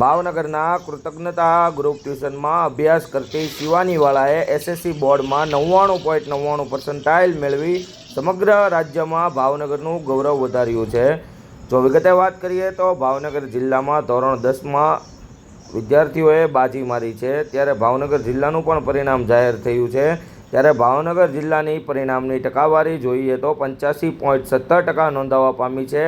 ભાવનગરના કૃતજ્ઞતા ગ્રુપ ટ્યુશનમાં અભ્યાસ કરતી શિવાનીવાળાએ એસએસસી બોર્ડમાં નવ્વાણું પોઈન્ટ નવ્વાણું પર્સન્ટાઇલ મેળવી સમગ્ર રાજ્યમાં ભાવનગરનું ગૌરવ વધાર્યું છે. જો વિગતે વાત કરીએ તો ભાવનગર જિલ્લામાં ધોરણ દસમાં વિદ્યાર્થીઓએ બાજી મારી છે. ત્યારે ભાવનગર જિલ્લાનું પણ પરિણામ જાહેર થયું છે. ત્યારે ભાવનગર જિલ્લાની પરિણામની ટકાવારી જોઈએ તો પંચ્યાસી પોઈન્ટ સત્તર ટકા નોંધાવા પામી છે.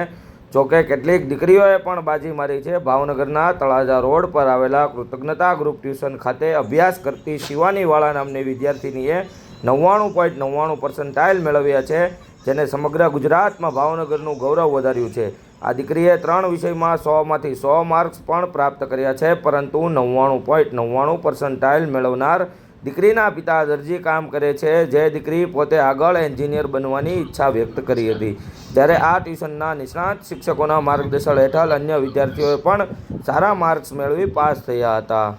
જોકે કેટલીક દીકરીઓએ પણ બાજી મારી છે. ભાવનગરના તળાજા રોડ પર આવેલા કૃતજ્ઞતા ગ્રુપ ટ્યુશન ખાતે અભ્યાસ કરતી શિવાનીવાળા નામની વિદ્યાર્થીનીએ નવ્વાણું પોઈન્ટ નવ્વાણું પર્સન્ટાઇલ મેળવ્યા છે, જેને સમગ્ર ગુજરાતમાં ભાવનગરનું ગૌરવ વધાર્યું છે. આ દીકરીએ ત્રણ વિષયમાં સોમાંથી સો માર્ક્સ પણ પ્રાપ્ત કર્યા છે, પરંતુ નવ્વાણું પોઈન્ટ નવ્વાણું પર્સન્ટાઇલ મેળવનાર દીકરીના પિતા દરજી કામ કરે છે. જે દીકરી પોતે આગળ એન્જિનિયર બનવાની ઈચ્છા વ્યક્ત કરી હતી. જ્યારે આ ટ્યુશનના નિષ્ણાત શિક્ષકોના માર્ગદર્શન હેઠળ અન્ય વિદ્યાર્થીઓએ પણ સારા માર્ક્સ મેળવી પાસ થયા હતા.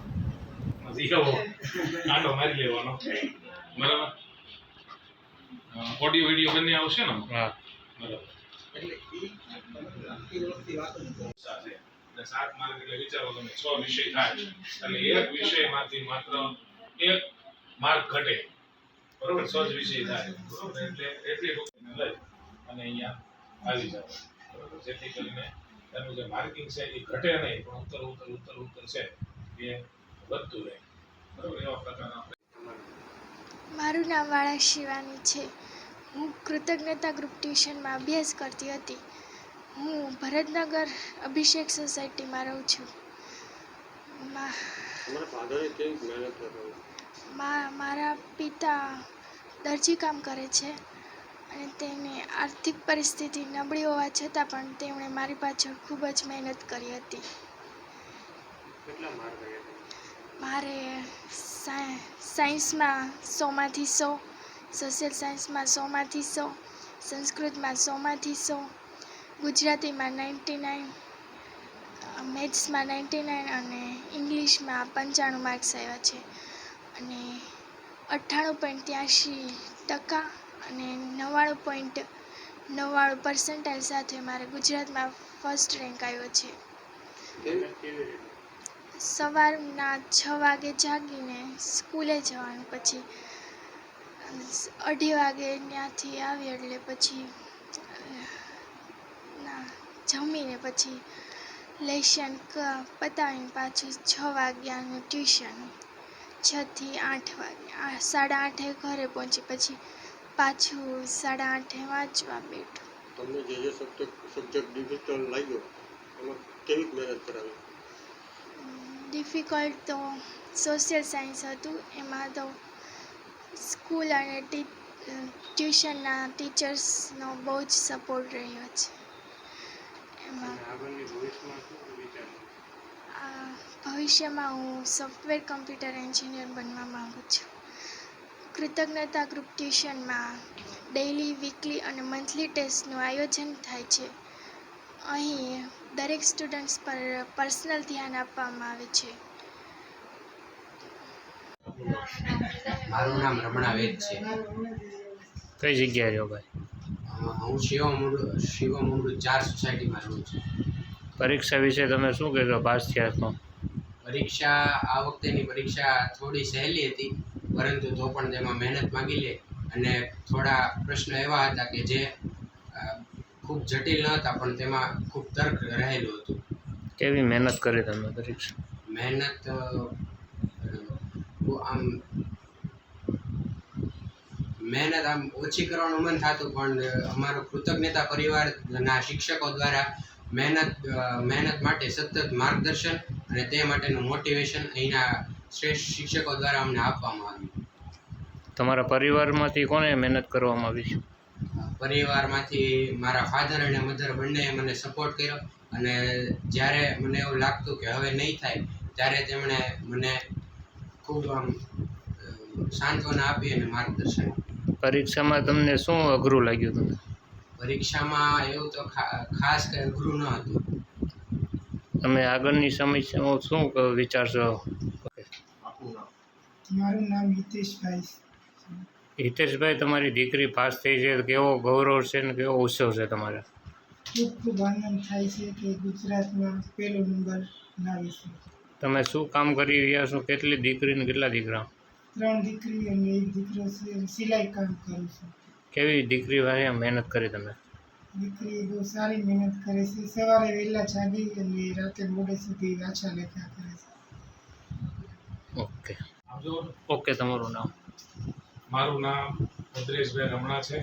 એવો આટો મારી લેવાનો. બરાબર? ઓડિયો વીડિયો બંને આવશે ને? હા. બરાબર. એટલે સાત માર્ક એટલે વિચારો તમે છ વિષય થાય. એટલે એક વિષયમાંથી માત્ર એક માર્ક ઘટે. બરોબર? છ વિષય થાય. એટલે એટલી ટૂંકીને લઈ અને અહીંયા આવી જાવ જેથી કરીને એનું જે માર્કિંગ છે એ ઘટે નહીં, પણ ઉત્તર ઉત્તર ઉત્તર ઉત્તર છે એ વધતું રહે. બરોબર? એવા પ્રકારના મારું નામ વાળા શિવાની છે. હું કૃતજ્ઞતા ગ્રુપ ટ્યુશનમાં અભ્યાસ કરતી હતી. હું ભરતનગર અભિષેક સોસાયટીમાં રહું છું. મારા પિતા દરજી કામ કરે છે અને તેની આર્થિક પરિસ્થિતિ નબળી હોવા છતાં પણ તેમણે મારી પાછળ ખૂબ જ મહેનત કરી હતી. મારે સાયન્સમાં સોમાંથી સો સોશિયલ સાયન્સમાં સોમાંથી સો સંસ્કૃતમાં સોમાંથી સો ગુજરાતીમાં નાઇન્ટી નાઇન મેથ્સમાં નાઇન્ટી નાઇન અને ઇંગ્લિશમાં પંચાણું માર્ક્સ આવ્યા છે. અને અઠ્ઠાણું પોઈન્ટ ત્યાંશી ટકા અને નવ્વાણું પોઈન્ટ નવ્વાણું પર્સન્ટાઇલ સાથે મારે ગુજરાતમાં ફર્સ્ટ રેન્ક આવ્યો છે. સવારના છ વાગે જાગીને સ્કૂલે જવાનું, પછી અઢી વાગે ત્યાંથી આવી એટલે પછી જમીને પછી લેશન ક- પતાવીને પાછું છ વાગ્યાનું ટ્યુશન. છથી આઠ વાગ્યા. સાડા આઠે ઘરે પહોંચી પછી પાછું સાડા આઠે વાંચવા બેઠું. તમને જે જે સબ્જેક્ટ સબ્જેક્ટ ડિફિકલ્ટ લાગ્યો એમાં કેવી મહેનત કરાવી? ડિફિકલ્ટ તો સોશિયલ સાયન્સ હતું. એમાં તો સ્કૂલ અને ટ્યુશનના ટીચર્સનો બહુ જ સપોર્ટ રહ્યો છે. ભવિષ્યમાં આ ભવિષ્યમાં હું સોફ્ટવેર કમ્પ્યુટર એન્જિનિયર બનવા માગું છું. કૃતજ્ઞતા ગ્રુપ ટ્યુશનમાં ડેઇલી વીકલી અને મંથલી ટેસ્ટનું આયોજન થાય છે. અહીં દરેક સ્ટુડન્ટ્સ પર પર્સનલ ધ્યાન આપવામાં આવે છે. મારું નામ રમણા વેદ છે. કઈ જગ્યાએ રહ્યો ભાઈ? હું શિવામૃત શિવામૃત ચાર સોસાયટીમાં રહું છું. પરીક્ષા વિશે તમે શું કહેશો પાસ થયા તો પરીક્ષા આ વખતેની પરીક્ષા થોડી સહેલી હતી પરંતુ તો પણ તેમાં મહેનત માગી લે અને થોડા પ્રશ્નો એવા હતા કે જે ખૂબ જટિલ ન હતા પણ તેમાં ખૂબ તર્ક રહેલું હતું. કેવી મહેનત કરી તમે પરીક્ષા? મહેનત આમ મહેનત આમ ઓછી કરવાનું મન થતું પણ અમારો કૃતજ્ઞતા પરિવારના શિક્ષકો દ્વારા મહેનત મહેનત માટે સતત માર્ગદર્શન અને તે માટેનું મોટિવેશન અહીંના શ્રેષ્ઠ શિક્ષકો દ્વારા અમને આપવામાં આવ્યું તમારા પરિવારમાંથી કોને મહેનત કરવામાં આવી છે પરિવારમાંથી મારા ફાધર અને મધર બંનેએ મને સપોર્ટ કર્યો અને જ્યારે મને એવું લાગતું કે હવે નહીં થાય ત્યારે તેમણે મને ખૂબ આમ સાંત્વના આપી અને માર્ગદર્શન આપ્યું. પરીક્ષામાં તમને શું અઘરું લાગ્યું તમને પરીક્ષામાં એવું તો ખાસ કંઈ અઘરું ન હતું. તમે આગળની સમસ્યાઓ શું વિચારશો? મારું નામ. હિતેશભાઈ હિતેશભાઈ તમારી દીકરી પાસ થઈ છે. કેવો ગૌરવ છે ને કેવો ઉત્સવ છે તમારે? ખૂબ ખૂબ આનંદ થાય છે કે ગુજરાતમાં પહેલો નંબર લાવીશું તમે શું કામ કરી રહ્યા છો? કેટલી દીકરી ને કેટલા દીકરા? ત્રણ દીકરી અને એક દીકરો છે સિલાઈ કામ કરું છું. કેવી દીકરી ભાઈ મહેનત કરી તમે? દીકરી બહુ સારી મહેનત કરે છે. સવારે વહેલા જાગી અને રાતે મોડે સુધી વાંચા લેખા કરે છે. ઓકે. ઓકે તમારું નામ? મારું નામ ભદ્રેશભાઈ રમણા છે.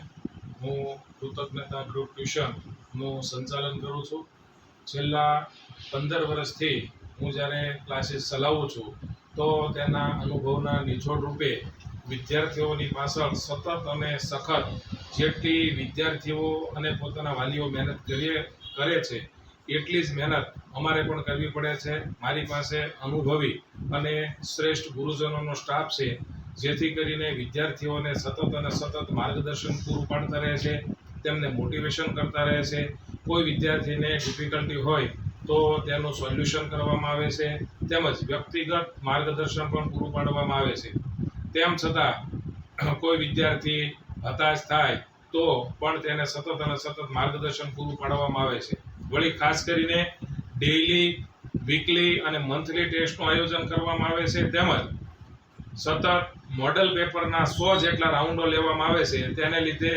હું કૃતજ્ઞતા ગ્રુપ ટ્યુશનનું સંચાલન કરું છું. છેલ્લા પંદર વર્ષથી હું જ્યારે ક્લાસીસ ચલાવું છું તો તેના અનુભવના નિચોડ રૂપે વિદ્યાર્થીઓની પાછળ સતત અને સખત જેટલી વિદ્યાર્થીઓ અને પોતાના વાલીઓ મહેનત કરીએ, કરે છે, એટલી જ મહેનત અમારે પણ કરવી પડે છે. મારી પાસે અનુભવી અને શ્રેષ્ઠ ગુરુજનોનો સ્ટાફ છે, જેથી કરીને વિદ્યાર્થીઓને સતત અને સતત માર્ગદર્શન પૂરું પાડતા રહે છે, તેમને મોટિવેશન કરતા રહે છે. કોઈ વિદ્યાર્થીને ડિફિકલ્ટી હોય તો તેનું સોલ્યુશન કરવામાં આવે છે. તેમજ વ્યક્તિગત માર્ગદર્શન પણ પૂરું પાડવામાં આવે છે. તેમ છતાં, કોઈ વિદ્યાર્થી હતાશ થાય તો પણ તેને સતત અને સતત માર્ગદર્શન પૂરું પાડવામાં આવે છે. વળી ખાસ કરીને ડેઇલી વીકલી અને મંથલી ટેસ્ટનું આયોજન કરવામાં આવે છે. તેમજ સતત મોડલ પેપરના સો જેટલા રાઉન્ડો લેવામાં આવે છે. તેને લીધે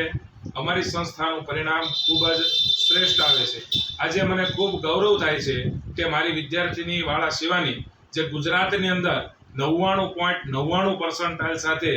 અમારી સંસ્થાનું પરિણામ ખૂબ જ શ્રેષ્ઠ આવે છે. આજે મને ખૂબ ગૌરવ થાય છે કે મારી વિદ્યાર્થીની વાળા શિવાની જે ગુજરાતની અંદર નવ્વાણું પોઈન્ટ નવ્વાણું પર્સન્ટાઇલ સાથે